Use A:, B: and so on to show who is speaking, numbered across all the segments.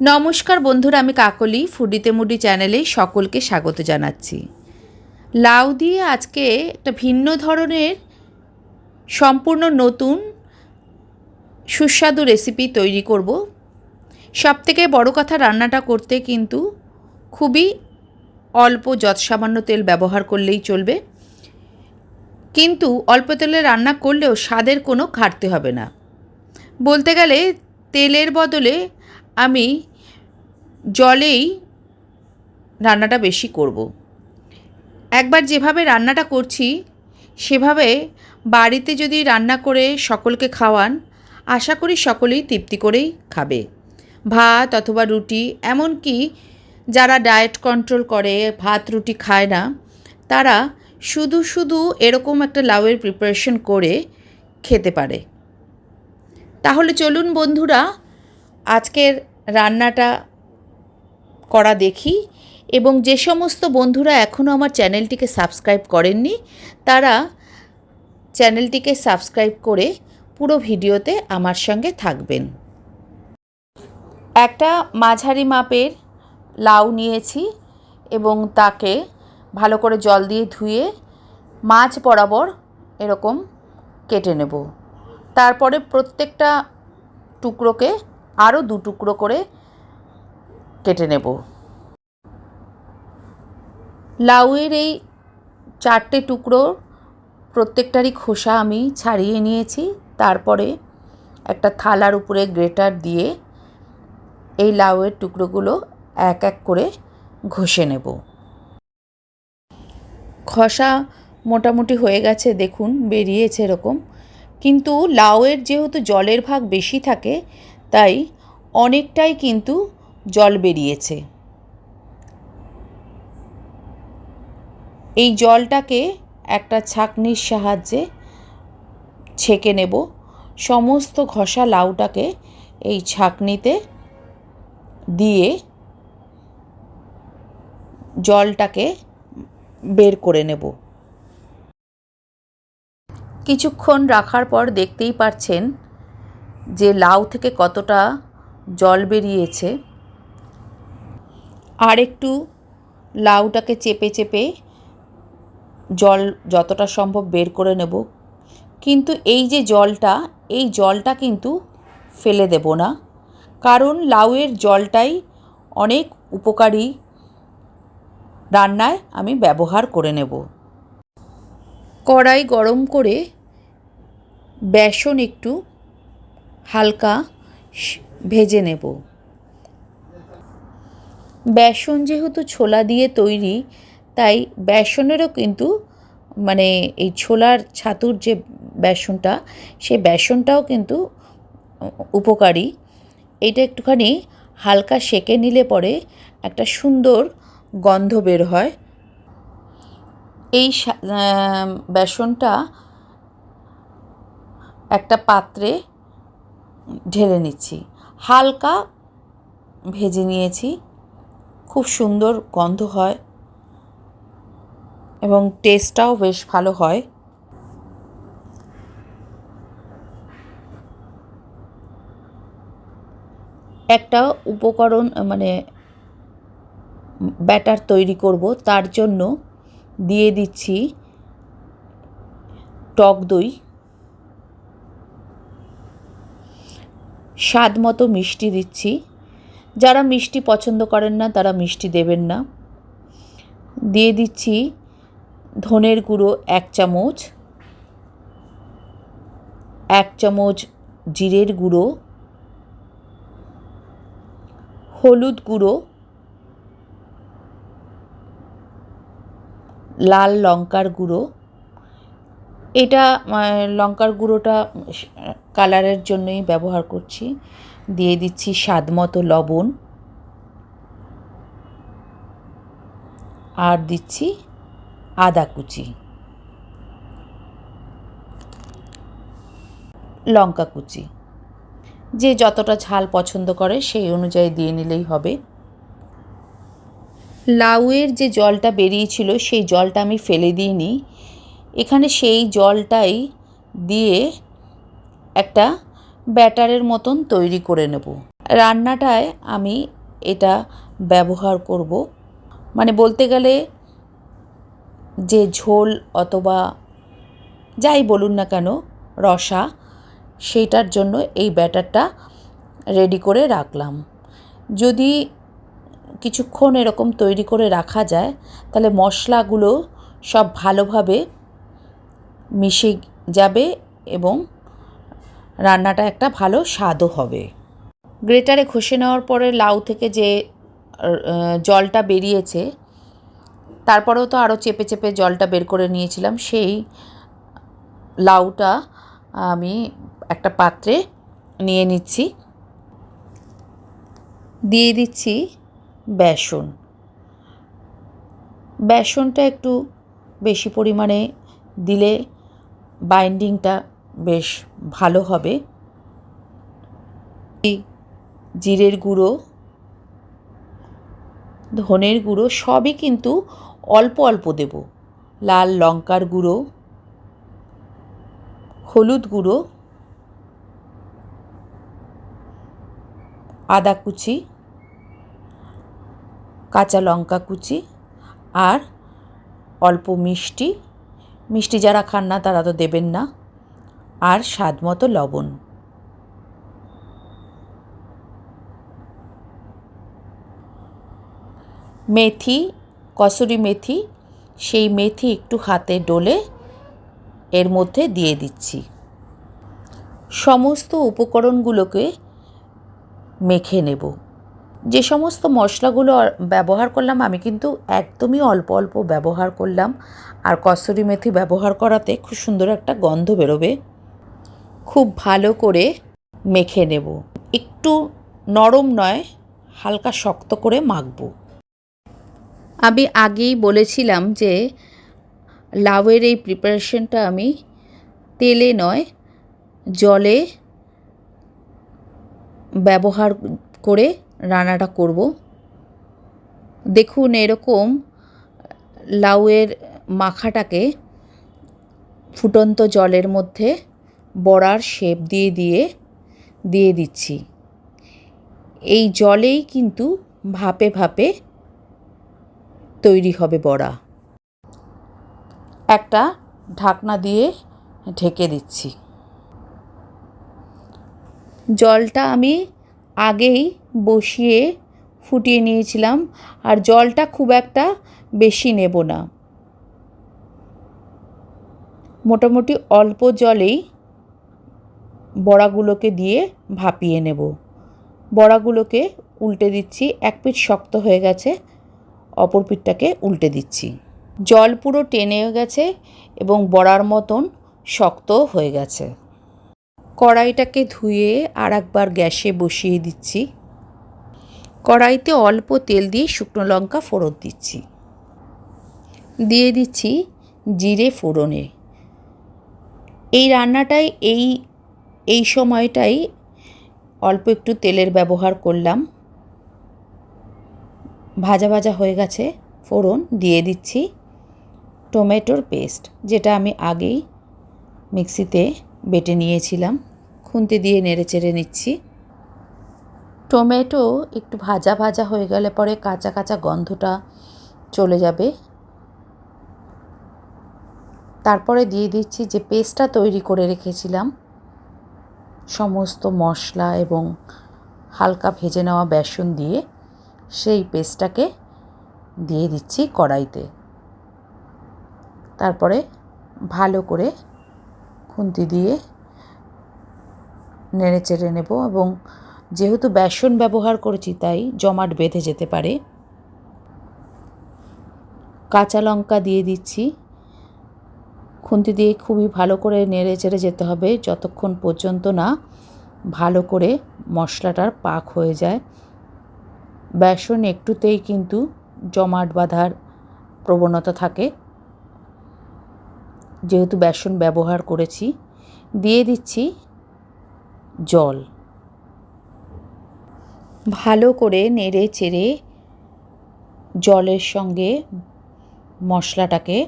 A: নমস্কার বন্ধুরা, আমি কাকলি ফুডিতে মুডি চ্যানেলে সকলকে স্বাগত জানাচ্ছি। লাউ দিয়ে আজকে একটা ভিন্ন ধরনের সম্পূর্ণ নতুন সুস্বাদু রেসিপি তৈরি করব। সব থেকে বড়ো কথা রান্নাটা করতে কিন্তু খুবই অল্প যৎসামান্য তেল ব্যবহার করলেই চলবে। কিন্তু অল্প তেলে রান্না করলেও স্বাদের কোনো ঘাটতি হবে না। বলতে গেলে তেলের বদলে আমি জলেই রান্নাটা বেশি করব। একবার যেভাবে রান্নাটা করছি, সেভাবে বাড়িতে যদি রান্না করে সকলকে খাওয়ান, আশা করি সকলেই তৃপ্তি করেই খাবে ভাত অথবা রুটি, এমনকি যারা ডায়েট কন্ট্রোল করে, ভাত রুটি খায় না, তারা শুধু শুধু এরকম একটা লাউয়ের প্রিপারেশন করে খেতে পারে তাহলে চলুন বন্ধুরা আজকের রান্নাটা করা দেখি এবং যে সমস্ত বন্ধুরা এখনও আমার চ্যানেলটিকে সাবস্ক্রাইব করেননি, তারা চ্যানেলটিকে সাবস্ক্রাইব করে পুরো ভিডিওতে আমার সঙ্গে থাকবেন। একটা মাঝারি মাপের লাউ নিয়েছি এবং তাকে ভালো করে জল দিয়ে ধুয়ে মাছ বরাবর এরকম কেটে নেব। তারপরে প্রত্যেকটা টুকরোকে আরও দু টুকরো করে কেটে নেব। লাউয়ের এই চারটে টুকরো প্রত্যেকটারই খোসা আমি ছাড়িয়ে নিয়েছি। তারপরে একটা থালার উপরে গ্রেটার দিয়ে এই লাউয়ের টুকরোগুলো এক এক করে ঘষে নেব। খসা মোটামুটি হয়ে গেছে, দেখুন, বেরিয়েছে এরকম। কিন্তু লাউয়ের যেহেতু জলের ভাগ বেশি থাকে তাই অনেকটাই কিন্তু জল বেরিয়েছে। এই জলটাকে একটা ছাঁকনির সাহায্যে ছেঁকে নেব। সমস্ত ঘষা লাউটাকে এই ছাঁকনিতে দিয়ে জলটাকে বের করে নেব। কিছুক্ষণ রাখার পর দেখতেই পাচ্ছেন যে লাউ থেকে কতটা জল বেরিয়েছে। আর একটু লাউটাকে চেপে চেপে জল যতটা সম্ভব বের করে নেব। কিন্তু এই যে জলটা, এই জলটা কিন্তু ফেলে দেব না। কারণ লাউয়ের জলটাই অনেক উপকারী রান্নায় আমি ব্যবহার করে নেব। কড়াই গরম করে বেসন একটু হালকা ভেজে নেব। বেসন যেহেতু ছোলা দিয়ে তৈরি, তাই বেসনেরও কিন্তু মানে এই ছোলার ছাতুর যে বেসনটা, সে বেসনটাও কিন্তু উপকারী। এটা একটুখানি হালকা সেকে নিলে পরে একটা সুন্দর গন্ধ বের হয়। এই বেসনটা একটা পাত্রে ঢেলে নিচ্ছি। হালকা ভেজে নিয়েছি। খুব সুন্দর গন্ধ হয় এবং টেস্টটাও বেশ ভালো হয়। একটা উপকরণ মানে ব্যাটার তৈরি করব, তার জন্য দিয়ে দিচ্ছি টক দই। স্বাদ মতো মিষ্টি দিচ্ছি। যারা মিষ্টি পছন্দ করেন না, তারা মিষ্টি দেবেন না। দিয়ে দিচ্ছি ধনের গুঁড়ো এক চামচ এক চামচ জিরের গুঁড়ো, হলুদ গুঁড়ো, লাল লঙ্কার গুঁড়ো। এটা লঙ্কার গুঁড়োটা কালারের জন্যই ব্যবহার করছি। দিয়ে দিচ্ছি স্বাদ মতো লবণ। আর দিচ্ছি আদা কুচি। লঙ্কা কুচি। যে যতটা ঝাল পছন্দ করে সেই অনুযায়ী দিয়ে নিলেই হবে। লাউয়ের যে জলটা বেরিয়েছিল সেই জলটা আমি ফেলে দিইনি। এখানে সেই জলটাই দিয়ে একটা ব্যাটারের মতন তৈরি করে নেব। রান্নাটায় আমি এটা ব্যবহার করব। মানে বলতে গেলে যে ঝোল অথবা যাই বলুন না কেন, রসা, সেইটার জন্য এই ব্যাটারটা রেডি করে রাখলাম। যদি কিছুক্ষণ এরকম তৈরি করে রাখা যায়, তাহলে মশলাগুলো সব ভালোভাবে মিশে যাবে এবং রান্নাটা একটা ভালো স্বাদও হবে। গ্রেটারে ঘষে নেওয়ার পরে লাউ থেকে যে জলটা বেরিয়েছে, তারপরেও তো আরও চেপে চেপে জলটা বের করে নিয়েছিলাম, সেই লাউটা আমি একটা পাত্রে নিয়ে নিচ্ছি। দিয়ে দিচ্ছি বেসন। বেসনটা একটু বেশি পরিমাণে দিলে বাইন্ডিংটা বেশ ভালো হবে। জিরের গুঁড়ো, ধনের গুঁড়ো সবই কিন্তু অল্প অল্প দেব। লাল লঙ্কার গুঁড়ো, হলুদ গুঁড়ো, আদা কুচি, কাঁচা লঙ্কা কুচি আর অল্প মিষ্টি। মিষ্টি যারা খান না তারা তো দেবেন না। আর স্বাদ মতো লবণ। মেথি, কসুরি মেথি, সেই মেথি একটু হাতে ডলে এর মধ্যে দিয়ে দিচ্ছি। সমস্ত উপকরণগুলোকে মেখে নেব। যে সমস্ত মশলাগুলো ব্যবহার করলাম, আমি কিন্তু একদমই অল্প অল্প ব্যবহার করলাম। আর কসুরি মেথি ব্যবহার করাতে খুব সুন্দর একটা গন্ধ বেরোবে। খুব ভালো করে মেখে নেব। একটু নরম নয়, হালকা শক্ত করে মাখবো। আমি আগেই বলেছিলাম যে লাউয়ের এই প্রিপারেশনটা আমি তেলে নয়, জলে ব্যবহার করে রান্নাটা করব। দেখুন এরকম লাউয়ের মাখাটাকে ফুটন্ত জলের মধ্যে বড়ার শেপ দিয়ে দিয়ে দিয়ে দিচ্ছি। এই জলেই কিন্তু ভাপে ভাপে তৈরি হবে বড়া। একটা ঢাকনা দিয়ে ঢেকে দিচ্ছি। জলটা আমি আগেই বসিয়ে ফুটিয়ে নিয়েছিলাম আর জলটা খুব একটা বেশি নেব না। মোটামুটি অল্প জলেই বড়াগুলোকে দিয়ে ভাপিয়ে নেব। বড়াগুলোকে উল্টে দিচ্ছি, এক পিঠ শক্ত হয়ে গেছে, অপর পিঠটাকে উল্টে দিচ্ছি। জল পুরো টেনেও গেছে এবং বড়ার মতন শক্তও হয়ে গেছে। কড়াইটাকে ধুয়ে আর একবার গ্যাসে বসিয়ে দিচ্ছি। কড়াইতে অল্প তেল দিয়ে শুকনো লঙ্কা ফোড়ন দিচ্ছি। দিয়ে দিচ্ছি জিরে ফোড়নে। এই রান্নাটাই এই এই সময়টাই অল্প একটু তেলের ব্যবহার করলাম। ভাজা ভাজা হয়ে গেছে, ফোড়ন দিয়ে দিচ্ছি। টমেটোর পেস্ট, যেটা আমি আগেই মিক্সিতে বেটে নিয়েছিলাম। খুন্তি দিয়ে নেড়ে চেড়ে নিচ্ছি। টমেটো একটু ভাজা ভাজা হয়ে গেলে পরে কাঁচা কাঁচা গন্ধটা চলে যাবে। তারপরে দিয়ে দিচ্ছি যে পেস্টটা তৈরি করে রেখেছিলাম সমস্ত মশলা এবং হালকা ভেজে নেওয়া বেসন দিয়ে সেই পেস্টটাকে দিয়ে দিচ্ছি কড়াইতে। তারপরে ভালো করে খুন্তি দিয়ে নেড়ে চেড়ে নেব এবং যেহেতু বেসন ব্যবহার করেছি তাই জমাট বেঁধে যেতে পারে, কাঁচা লঙ্কা দিয়ে দিচ্ছি। খুন্তি দিয়ে খুবই ভালো করে নেড়ে চেড়ে যেতে হবে, যতক্ষণ পর্যন্ত না ভালো করে মশলাটার পাক হয়ে যায়। বেসন একটুতেই কিন্তু জমাট বাঁধার প্রবণতা থাকে। যেহেতু বেসন ব্যবহার করেছি, দিয়ে দিচ্ছি জল। ভালো করে নেড়ে চেড়ে জলের সঙ্গে মশলাটাকে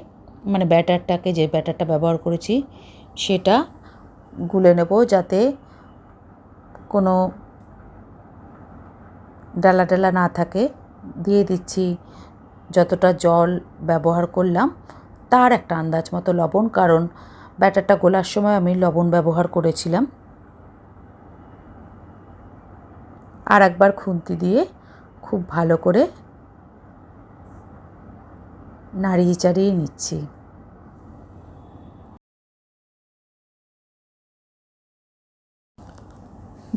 A: মানে ব্যাটারটাকে যে ব্যাটারটা ব্যবহার করেছি, সেটা গুলে নেব যাতে কোনো ডালা ডালা না থাকে। দিয়ে দিচ্ছি যতটা জল ব্যবহার করলাম, তার একটা আন্দাজ মতো লবণ, কারণ ব্যাটারটা গোলার সময় আমি লবণ ব্যবহার করেছিলাম। আর একবার খুন্তি দিয়ে খুব ভালো করে নাড়িয়ে চাড়িয়ে নিচ্ছি।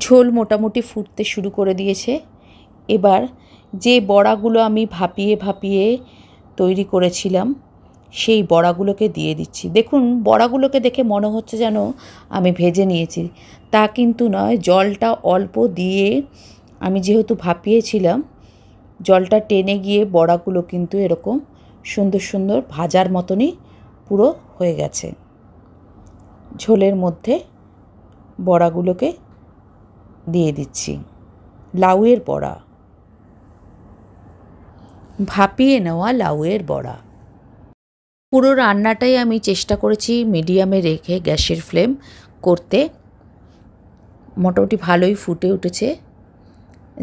A: ঝোল মোটামুটি ফুটতে শুরু করে দিয়েছে। এবার যে বড়াগুলো আমি ভাপিয়ে ভাপিয়ে তৈরি করেছিলাম, সেই বড়াগুলোকে দিয়ে দিচ্ছি। দেখুন, বড়াগুলোকে দেখে মনে হচ্ছে যেন আমি ভেজে নিয়েছি। তা কিন্তু নয়, জলটা অল্প দিয়ে আমি যেহেতু ভাপিয়েছিলাম, জলটা টেনে গিয়ে বড়াগুলো কিন্তু এরকম সুন্দর সুন্দর ভাজার মতনই পুরো হয়ে গেছে। ঝোলের মধ্যে বড়াগুলোকে দিয়ে দিচ্ছি। লাউয়ের বড়া। ভাপিয়ে নেওয়া লাউয়ের বড়া। পুরো রান্নাটাই আমি চেষ্টা করেছি মিডিয়ামে রেখে গ্যাসের ফ্লেম করতে। মোটামুটি ভালোই ফুটে উঠেছে।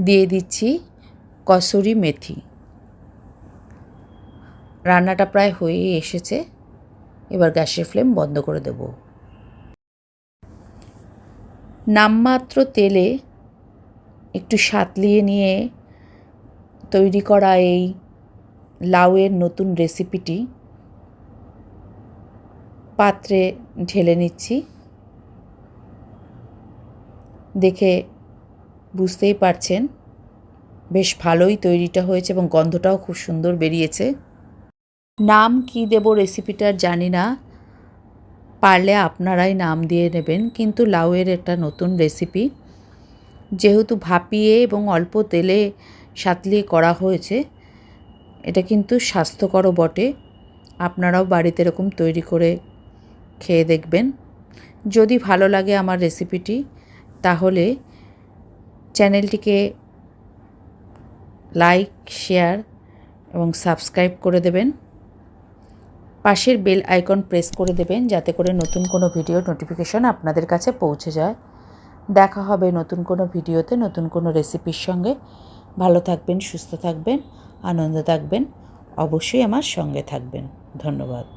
A: দিয়ে দিচ্ছি কসুরি মেথি। রান্নাটা প্রায় হয়েই এসেছে। এবার গ্যাসের ফ্লেম বন্ধ করে দেব। নামমাত্র তেলে একটু সাতলিয়ে নিয়ে তৈরি করা এই লাউয়ের নতুন রেসিপিটি পাত্রে ঢেলে নিচ্ছি। দেখে বুঝতেই পারছেন, বেশ ভালোই তৈরিটা হয়েছে এবং গন্ধটাও খুব সুন্দর বেরিয়েছে। নাম কি দেব রেসিপিটার জানি না। পারলে আপনারাই নাম দিয়ে নেবেন। কিন্তু লাউয়ের একটা নতুন রেসিপি যেহেতু ভাপিয়ে এবং অল্প তেলে সাতলিয়ে করা হয়েছে, এটা কিন্তু স্বাস্থ্যকরও বটে। আপনারাও বাড়িতে এরকম তৈরি করে খেয়ে দেখবেন। যদি ভালো লাগে আমার রেসিপিটি তাহলে চ্যানেলটিকে লাইক শেয়ার এবং সাবস্ক্রাইব করে দেবেন। পাশের বেল আইকন প্রেস করে দেবেন যাতে করে নতুন কোনো ভিডিও নোটিফিকেশন আপনাদের কাছে পৌঁছে যায়। দেখা হবে নতুন কোনো ভিডিওতে নতুন কোনো রেসিপির সঙ্গে। ভালো থাকবেন, সুস্থ থাকবেন, আনন্দ থাকবেন, অবশ্যই আমার সঙ্গে থাকবেন। ধন্যবাদ।